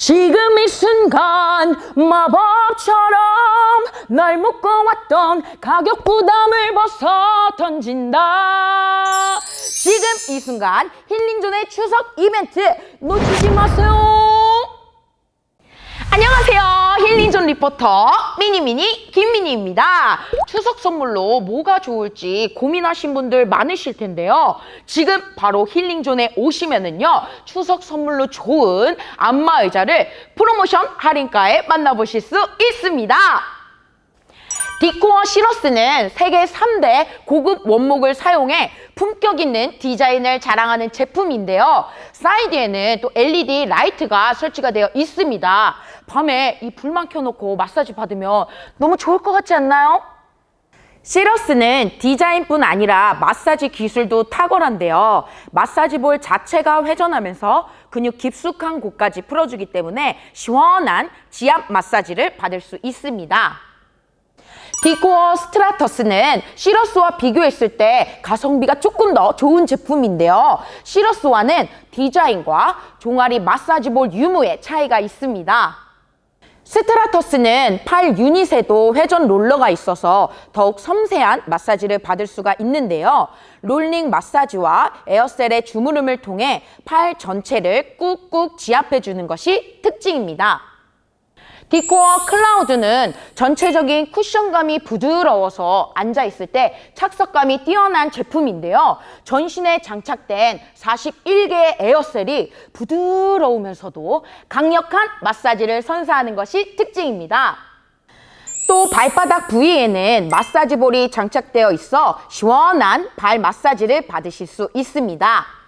지금 이 순간 마법처럼 날 묶어왔던 가격 부담을 벗어 던진다. 지금 이 순간 힐링존의 추석 이벤트 놓치지 마세요. 안녕하세요. 힐링존 리포터 미니 미니 김미니입니다. 추석 선물로 뭐가 좋을지 고민하신 분들 많으실 텐데요. 지금 바로 힐링존에 오시면은요. 추석 선물로 좋은 안마 의자를 프로모션 할인가에 만나보실 수 있습니다. 디코어 시러스는 세계 3대 고급 원목을 사용해 품격 있는 디자인을 자랑하는 제품인데요. 사이드에는 또 LED 라이트가 설치가 되어 있습니다. 밤에 이 불만 켜놓고 마사지 받으면 너무 좋을 것 같지 않나요? 시러스는 디자인뿐 아니라 마사지 기술도 탁월한데요. 마사지 볼 자체가 회전하면서 근육 깊숙한 곳까지 풀어주기 때문에 시원한 지압 마사지를 받을 수 있습니다. 디코어 스트라터스는 시러스와 비교했을 때 가성비가 조금 더 좋은 제품인데요. 시러스와는 디자인과 종아리 마사지볼 유무의 차이가 있습니다. 스트라터스는 팔 유닛에도 회전 롤러가 있어서 더욱 섬세한 마사지를 받을 수가 있는데요. 롤링 마사지와 에어셀의 주무름을 통해 팔 전체를 꾹꾹 지압해 주는 것이 특징입니다. 디코어 클라우드는 전체적인 쿠션감이 부드러워서 앉아있을 때 착석감이 뛰어난 제품인데요. 전신에 장착된 41개의 에어셀이 부드러우면서도 강력한 마사지를 선사하는 것이 특징입니다. 또 발바닥 부위에는 마사지 볼이 장착되어 있어 시원한 발 마사지를 받으실 수 있습니다.